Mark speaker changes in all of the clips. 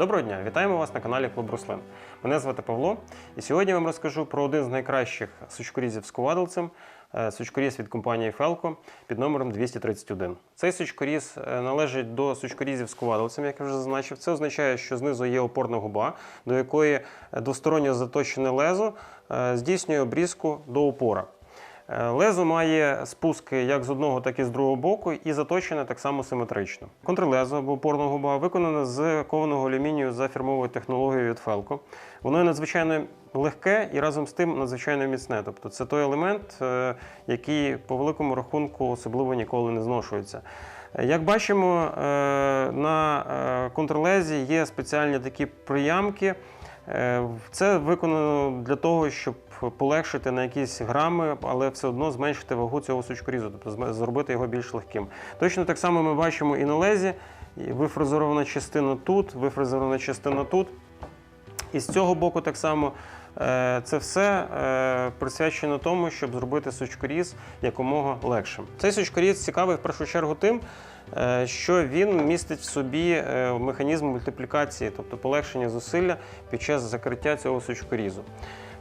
Speaker 1: Доброго дня! Вітаємо вас на каналі Клуб Руслин. Мене звати Павло, і сьогодні я вам розкажу про один з найкращих сучкорізів з ковадилцем, е, сучкоріз від компанії Felco під номером 231. Цей сучкоріз е, належить до сучкорізів з ковадилцем, як я вже зазначив. Це означає, що знизу є опорна губа, до якої е, двосторонньо заточене лезо здійснює обрізку до опора. Е, Лезо має спуски як з одного, так і з другого боку, і заточене так само симетрично. Контрлезо або опорна губа виконане з кованого алюмінію за фірмовою технологією від Felco. Воно є надзвичайно легке і разом з тим надзвичайно міцне. Тобто це той елемент, е, який по великому рахунку особливо ніколи не зношується. Як бачимо, е, на контрлезі є спеціальні такі приямки. Е, Це виконано для того, щоб полегшити на якісь грами, але все одно зменшити вагу цього сучкорізу, тобто зробити його більш легким. Точно так само ми бачимо і на лезі, вифрезерована частина тут, вифрезерована частина тут. І з цього боку так само це все е, присвячено тому, щоб зробити сучкоріз якомога легшим. Цей сучкоріз цікавий в першу чергу тим, е, що він містить в собі е, механізм мультиплікації, тобто полегшення зусилля під час закриття цього сучкорізу.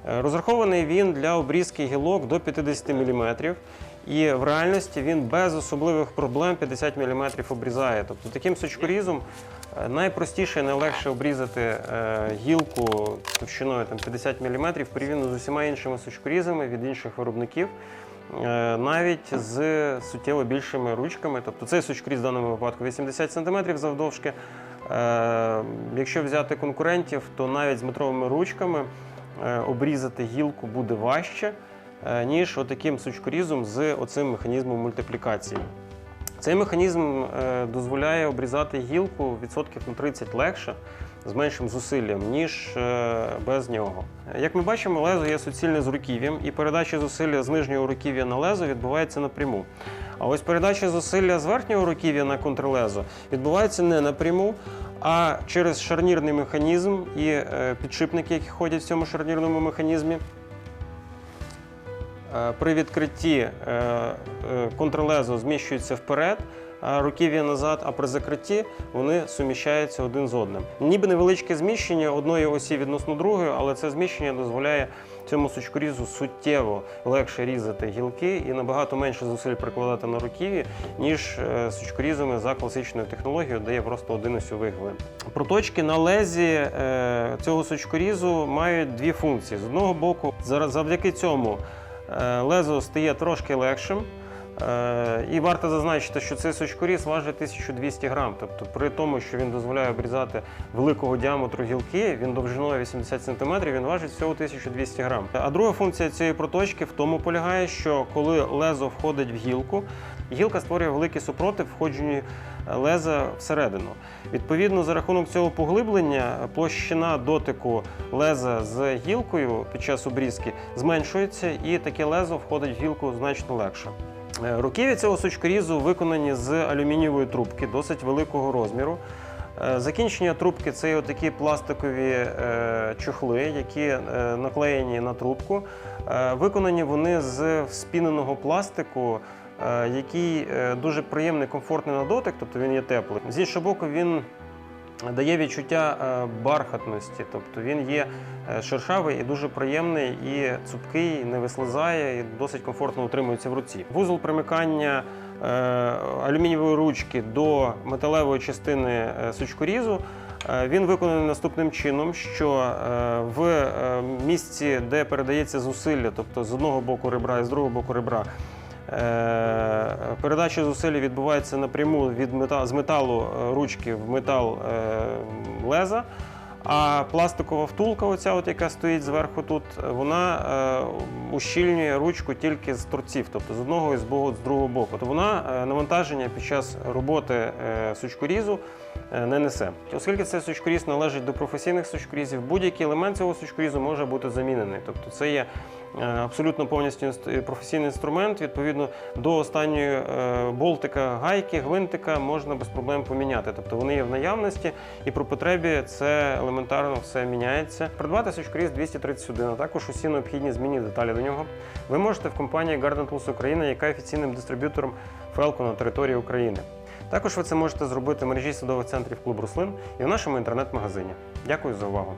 Speaker 1: Е, Розрахований він для обрізки гілок до 50 мм. І в реальності він без особливих проблем 50 мм обрізає. Тобто таким сучкорізом е, найпростіше і найлегше обрізати е, гілку товщиною там, 50 мм порівняно з усіма іншими сучкорізами від інших виробників. Навіть з суттєво більшими ручками, тобто цей сучкоріз в даному випадку 80 см завдовжки. Якщо взяти конкурентів, то навіть з метровими ручками обрізати гілку буде важче, е, ніж отаким сучкорізом з оцим механізмом мультиплікації. Цей механізм е, дозволяє обрізати гілку відсотків на 30 легше, з меншим зусиллям, ніж е, без нього. Як ми бачимо, лезо є суцільне з руків'ям, і передача зусилля з нижнього руків'я на лезо відбувається напряму. А ось передача зусилля з верхнього руків'я на контрлезо відбувається не напряму, а через шарнірний механізм і е, підшипники, які ходять в цьому шарнірному механізмі. Е, При відкритті е, контрлезо зміщується вперед, а руків'я назад, а при закритті вони суміщаються один з одним. Ніби невеличке зміщення одної осі відносно другої, але це зміщення дозволяє цьому сучкорізу суттєво легше різати гілки і набагато менше зусиль прикладати на руків'ї, ніж е, сучкорізами за класичною технологією, де є просто один осьовий гвинт. Проточки на лезі е, цього сучкорізу мають дві функції. З одного боку, завдяки цьому Е, Лезо стає трошки легшим. Е, І варто зазначити, що цей сучкоріз важить 1200 грам. Тобто, при тому, що він дозволяє обрізати великого діаметру гілки, він довжиною 80 см, він важить всього 1200 грам. А друга функція цієї проточки в тому полягає, що коли лезо входить в гілку, гілка створює великий супротив входженню леза всередину. Відповідно, за рахунок цього поглиблення площина дотику леза з гілкою під час обрізки зменшується, і таке лезо входить в гілку значно легше. Е, Руків'я цього сучкорізу виконані з алюмінієвої трубки досить великого розміру. Е, Закінчення трубки це такі пластикові е, чохли, які наклеєні на трубку. Виконані вони з спіненого пластику, який дуже приємний, комфортний на дотик, тобто він є теплий. З іншого боку, він дає відчуття е, бархатності, тобто він є е, шершавий і дуже приємний, і цупкий, не вислизає, і досить комфортно утримується в руці. Вузол примикання е, алюмінієвої ручки до металевої частини сучкорізу. Він виконаний наступним чином, що в місці, де передається зусилля, тобто з одного боку ребра і з другого боку ребра, Передача зусилля відбувається напряму від мета- з металу е, ручки в метал е, леза. А пластикова втулка, оця от, яка стоїть зверху тут, вона е, ущільнює ручку тільки з торців, тобто з одного і з, другого боку. Тобто вона е, навантаження під час роботи е, сучкорізу е, не несе. Оскільки цей сучкоріз належить до професійних сучкорізів, будь-який елемент цього сучкорізу може бути замінений. Тобто це є е, абсолютно повністю професійний інструмент. Відповідно, до останньої е, болтика, гайки, гвинтика можна без проблем поміняти. Тобто вони є в наявності, і при потребі це елементарно все міняється. Придбати сучкоріз 231, а також усі необхідні змінні деталі до нього. Ви можете в компанії Garden Tools Україна, яка офіційним дистриб'ютором Фелко на території України. Також ви це можете зробити в мережі садових центрів клуб Руслин і в нашому інтернет-магазині. Дякую за увагу.